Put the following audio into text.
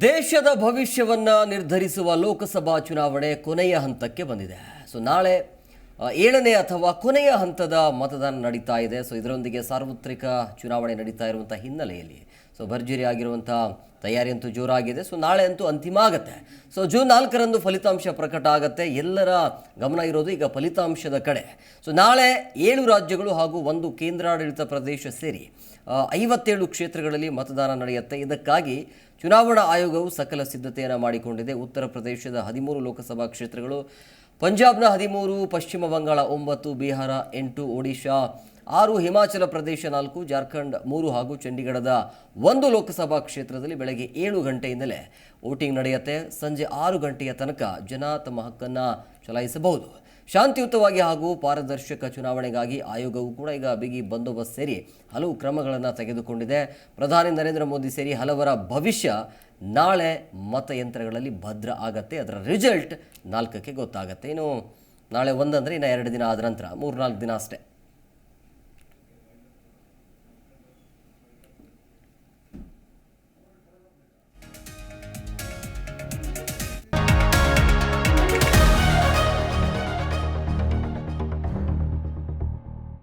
ದೇಶದ ಭವಿಷ್ಯವನ್ನ ನಿರ್ಧರಿಸುವ ಲೋಕಸಭಾ ಚುನಾವಣೆ ಕೊನೆಯ ಹಂತಕ್ಕೆ ಬಂದಿದೆ. ಸೊ ನಾಳೆ ಏಳನೇ ಅಥವಾ ಕೊನೆಯ ಹಂತದ ಮತದಾನ ನಡೀತಾ ಇದೆ. ಸೊ ಇದರೊಂದಿಗೆ ಸಾರ್ವತ್ರಿಕ ಚುನಾವಣೆ ನಡೀತಾ ಇರುವಂಥ ಹಿನ್ನೆಲೆಯಲ್ಲಿ. ಸೊ ಭರ್ಜರಿ ಆಗಿರುವಂಥ ತಯಾರಿ ಅಂತೂ ಜೋರಾಗಿದೆ. ಸೊ ನಾಳೆ ಅಂತೂ ಅಂತಿಮ ಆಗುತ್ತೆ. ಸೊ ಜೂನ್ ನಾಲ್ಕರಂದು ಫಲಿತಾಂಶ ಪ್ರಕಟ ಆಗುತ್ತೆ. ಎಲ್ಲರ ಗಮನ ಇರೋದು ಈಗ ಫಲಿತಾಂಶದ ಕಡೆ. ಸೊ ನಾಳೆ ಏಳು ರಾಜ್ಯಗಳು ಹಾಗೂ ಒಂದು ಕೇಂದ್ರಾಡಳಿತ ಪ್ರದೇಶ ಸೇರಿ ಐವತ್ತೇಳು ಕ್ಷೇತ್ರಗಳಲ್ಲಿ ಮತದಾನ ನಡೆಯುತ್ತೆ. ಇದಕ್ಕಾಗಿ ಚುನಾವಣಾ ಆಯೋಗವು ಸಕಲ ಸಿದ್ಧತೆಯನ್ನು ಮಾಡಿಕೊಂಡಿದೆ. ಉತ್ತರ ಪ್ರದೇಶದ ಹದಿಮೂರು ಲೋಕಸಭಾ ಕ್ಷೇತ್ರಗಳು ಪಂಜಾಬ್ನ ಹದಿಮೂರು, ಪಶ್ಚಿಮ ಬಂಗಾಳ ಒಂಬತ್ತು, ಬಿಹಾರ ಎಂಟು, ಒಡಿಶಾ ಆರು, ಹಿಮಾಚಲ ಪ್ರದೇಶ ನಾಲ್ಕು, ಜಾರ್ಖಂಡ್ ಮೂರು ಹಾಗೂ ಚಂಡೀಗಢದ ಒಂದು ಲೋಕಸಭಾ ಕ್ಷೇತ್ರದಲ್ಲಿ ಬೆಳಗ್ಗೆ ಏಳು ಗಂಟೆಯಿಂದಲೇ ವೋಟಿಂಗ್ ನಡೆಯುತ್ತೆ. ಸಂಜೆ ಆರು ಗಂಟೆಯ ತನಕ ಜನ ತಮ್ಮ ಹಕ್ಕನ್ನು ಚಲಾಯಿಸಬಹುದು. ಶಾಂತಿಯುತವಾಗಿ ಹಾಗೂ ಪಾರದರ್ಶಕ ಚುನಾವಣೆಗಾಗಿ ಆಯೋಗವು ಕೂಡ ಈಗ ಬಿಗಿ ಬಂದೋಬಸ್ತ್ ಸೇರಿ ಹಲವು ಕ್ರಮಗಳನ್ನು ತೆಗೆದುಕೊಂಡಿದೆ. ಪ್ರಧಾನಿ ನರೇಂದ್ರ ಮೋದಿ ಸೇರಿ ಹಲವರ ಭವಿಷ್ಯ ನಾಳೆ ಮತಯಂತ್ರಗಳಲ್ಲಿ ಭದ್ರ ಆಗತ್ತೆ, ಅದರ ರಿಸಲ್ಟ್ ನಾಲ್ಕಕ್ಕೆ ಗೊತ್ತಾಗತ್ತೆ. ಇನ್ನು ನಾಳೆ ಒಂದಂದರೆ ಇನ್ನು ಎರಡು ದಿನ ಆದ ನಂತರ ಮೂರು ನಾಲ್ಕು ದಿನ ಅಷ್ಟೇ.